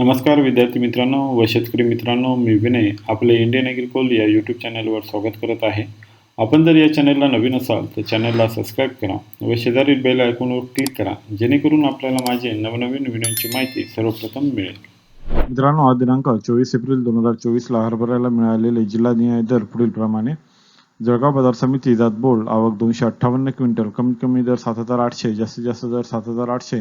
नमस्कार विद्यार्थी मित्रांनो व शेतकरी मित्रांनो मी विनय आपले इंडियन ॲग्रिकोल या यूट्यूब चॅनलवर स्वागत करत आहे. आपण जर या चॅनलला नवीन असाल तर चॅनलला सबस्क्राईब करा व शेजारील बेल आयकॉनवर क्लिक करा जेणेकरून आपल्याला माझे नवनवीन व्हिडिओची माहिती सर्वप्रथम मिळेल. मित्रांनो हा दिनांक चोवीस एप्रिल दोन हजार चोवीसला हरभऱ्याला मिळालेले जिल्हानिहाय दर पुढील प्रमाणे जळगाव बाजार समिती जात बोर्ड आवक दोनशे अठ्ठावन्न क्विंटल कमीत कमी दर सात हजार आठशे जास्तीत जास्त दर सात हजार आठशे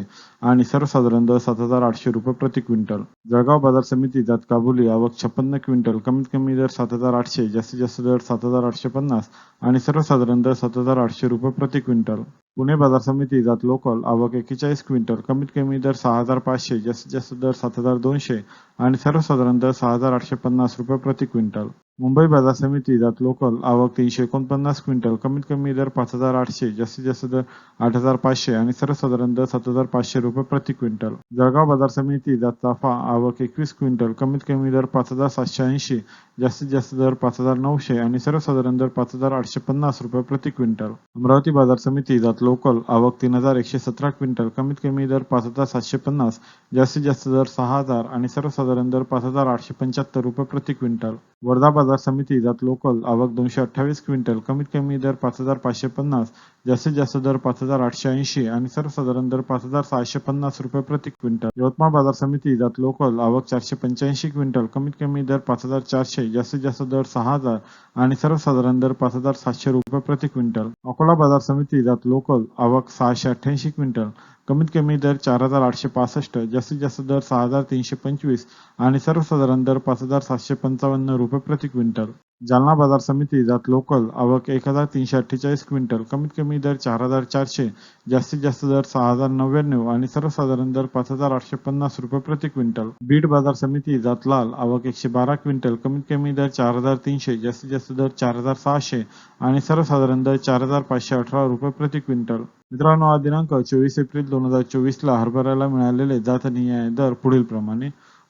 आणि सर्वसाधारण दर सात हजार आठशे रुपये प्रति क्विंटल. जळगाव बाजार समिती जात काबुली आवक छप्पन्न क्विंटल कमीत कमी दर सात हजार आठशे जास्तीत जास्त दर सात हजार आठशे पन्नास आणि सर्वसाधारण दर सात हजार आठशे रुपये प्रति क्विंटल. पुणे बाजार समिती जात लोकल आवक एक्केचाळीस क्विंटल कमीत कमी दर सहा हजार पाचशे जास्तीत जास्त दर सात हजार दोनशे आणि सर्वसाधारण दर सहा हजार आठशे पन्नास रुपये प्रति क्विंटल. मुंबई बाजार समिती जात लोकल आवक तीनशे एकोणपन्नास क्विंटल. कमीत कमी दर पाच हजार आठशे जास्तीत जास्त दर आठ हजार पाचशे आणि सर्वसाधारण दर सात हजार पाचशे रुपये प्रति क्विंटल. जळगाव बाजार समिती जात चाफा आवक एकवीस क्विंटल. कमीत कमी दर पाच हजार सातशे ऐंशी जास्तीत जास्त दर पाच हजार नऊशे आणि सर्वसाधारण दर पाच हजार आठशे पन्नास रुपये प्रति क्विंटल. अमरावती बाजार समिती जात लोकल आवक तीन हजार एकशे सतरा क्विंटल. कमीत कमी दर पाच हजार सातशे पन्नास जास्तीत जास्त दर सहा हजार आणि सर्वसाधारण दर पाच हजार आठशे पंच्याहत्तर रुपये प्रति क्विंटल. वर्धा बाजार बाजार समिती जात लोकल आवक दोनशे अठ्ठावीस क्विंटल कमीत कमी दर पाच हजार पाचशे पन्नास जास्तीत जास्त दर पाच हजार आठशे ऐंशी आणि सर्वसाधारण दर पाच हजार सहाशे पन्नास रुपये प्रति क्विंटल. यवतमाळ बाजार समिती जात लोकल आवक चारशे पंच्याऐंशी क्विंटल कमीत कमी दर पाच हजार चारशे जास्तीत जास्त दर सहा हजार आणि सर्वसाधारण दर पाच हजार सातशे रुपये प्रति क्विंटल. अकोला बाजार समिती जात लोकल आवक सहाशे अठ्ठ्याऐंशी क्विंटल कमीत कमी दर चार हजार आठशे पासष्ट जास्तीत जास्त दर सहा हजार तीनशे पंचवीस आणि सर्वसाधारण दर पाच हजार सातशे पंचावन्न रुपये प्रति क्विंटल. जालना बाजार समिती जात लोकल आवक एक हजार तीनशे अठ्ठेचाळीस क्विंटल कमीत कमी दर चार हजार चारशे जास्तीत जास्त दर सहा हजार नव्याण्णव आणि सर्वसाधारण दर पाच हजार आठशे पन्नास रुपये प्रति क्विंटल. बीड बाजार समिती जात लाल आवक एकशे बारा क्विंटल कमीत कमी दर चार हजार तीनशे जास्तीत जास्त दर चार हजार सहाशे आणि सर्वसाधारण दर चार हजार पाचशे अठरा रुपये प्रति क्विंटल. मित्रांनो हा दिनांक चोवीस एप्रिल दोन हजार चोवीसला हरभऱ्याला मिळालेले जातनिहाय दर पुढील प्रमाणे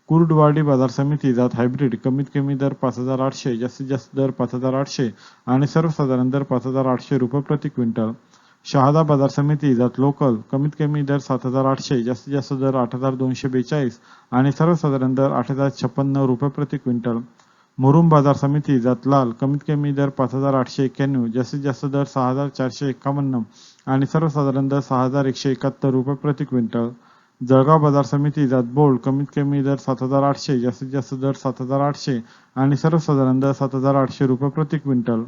कुर्डवाडी बाजार समिती जात हायब्रिड कमीत कमी दर पाच हजार आठशे जास्तीत जास्त दर पाच हजार आठशे आणि सर्वसाधारण दर पाच हजार आठशे रुपये प्रति क्विंटल. शहादा बाजार समिती जात लोकल कमीत कमी दर सात हजार आठशे जास्तीत जास्त दर आठ हजार दोनशे बेचाळीस आणि सर्वसाधारण दर आठ हजार छप्पन्न रुपये प्रति क्विंटल. मुरुम बाजार समिती जात लाल कमीत कमी दर पाच हजार आठशे एक्क्याण्णव जास्तीत जास्त दर सहा हजार चारशे एकावन्न आणि सर्वसाधारण दर सहा हजार एकशे एकाहत्तर रुपये प्रति क्विंटल. जळगाव बाजार समिती जात बोर्ड कमीत कमी दर सात हजार आठशे जास्तीत जास्त दर सात हजार आठशे आणि सर्वसाधारण दर सात हजार आठशे रुपये प्रति क्विंटल.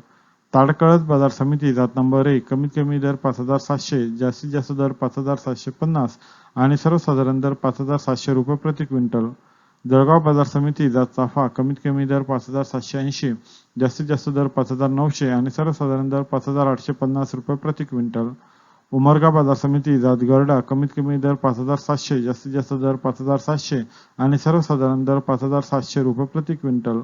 ताडकळत बाजार समिती जात नंबर एक कमीत कमी दर पाच हजार सातशे जास्तीत जास्त दर पाच हजार सातशे पन्नास आणि सर्वसाधारण दर पाच हजार सातशे रुपये प्रति क्विंटल. जळगाव बाजार समिती जात चाफा कमीत कमी दर पाच हजार सातशे ऐंशी जास्तीत जास्त दर पाच हजार नऊशे आणि सर्वसाधारण दर पाच हजार आठशे पन्नास रुपये प्रति क्विंटल. उमरगा बाजार समिती जात गरडा कमीत कमी दर पाच हजार सातशे जास्तीत जास्त दर पाच हजार सातशे आणि सर्वसाधारण दर पाच हजार सातशे रुपये प्रति क्विंटल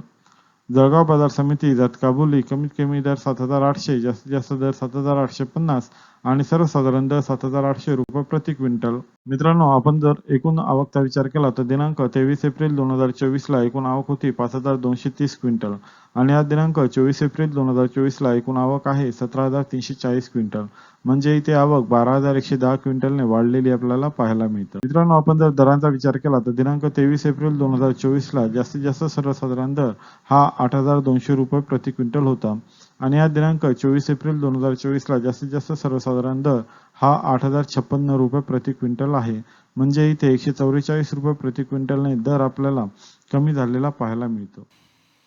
जळगाव बाजार समिती जात काबुली कमीत कमी दर सात हजार आठशे जास्तीत जास्त दर सात हजार आठशे पन्नास आणि सर्वसाधारण दर सात हजार आठशे रुपये प्रति क्विंटल. मित्रांनो आपण जर एकूण आवकचा विचार केला तर दिनांक तेवीस एप्रिल दोन हजार चोवीसला एकूण आवक होती पाच हजार दोनशे तीस क्विंटल. आणि आज दिनांक चोवीस एप्रिल दोन हजार चोवीसला एकूण आवक आहे सतरा हजार तीनशे चाळीस क्विंटल. म्हणजे इथे आवक बारा हजार एकशे दहा क्विंटलने वाढलेली आपल्याला पाहायला मिळतं. मित्रांनो आपण जर दरांचा विचार केला तर दिनांक तेवीस एप्रिल दोन हजार चोवीसला जास्तीत जास्त सर्वसाधारण दर हा आठ हजार दोनशे रुपये प्रति क्विंटल होता. आणि हा दिनांक चोवीस एप्रिल दोन हजार चोवीसला जास्तीत जास्त सर्वसाधारण दर हा आठ हजार छप्पन्न रुपये प्रति क्विंटल आहे. म्हणजे इथे एकशे चौवेचाळीस रुपये प्रति क्विंटलने दर आपल्याला कमी झालेला पाहायला मिळतो.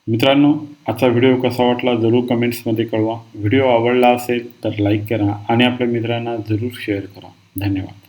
मित्रांनो आजचा व्हिडिओ कसा वाटला जरूर कमेंट्समध्ये कळवा. व्हिडिओ आवडला असेल तर लाईक करा आणि आपल्या मित्रांना जरूर शेअर करा. धन्यवाद.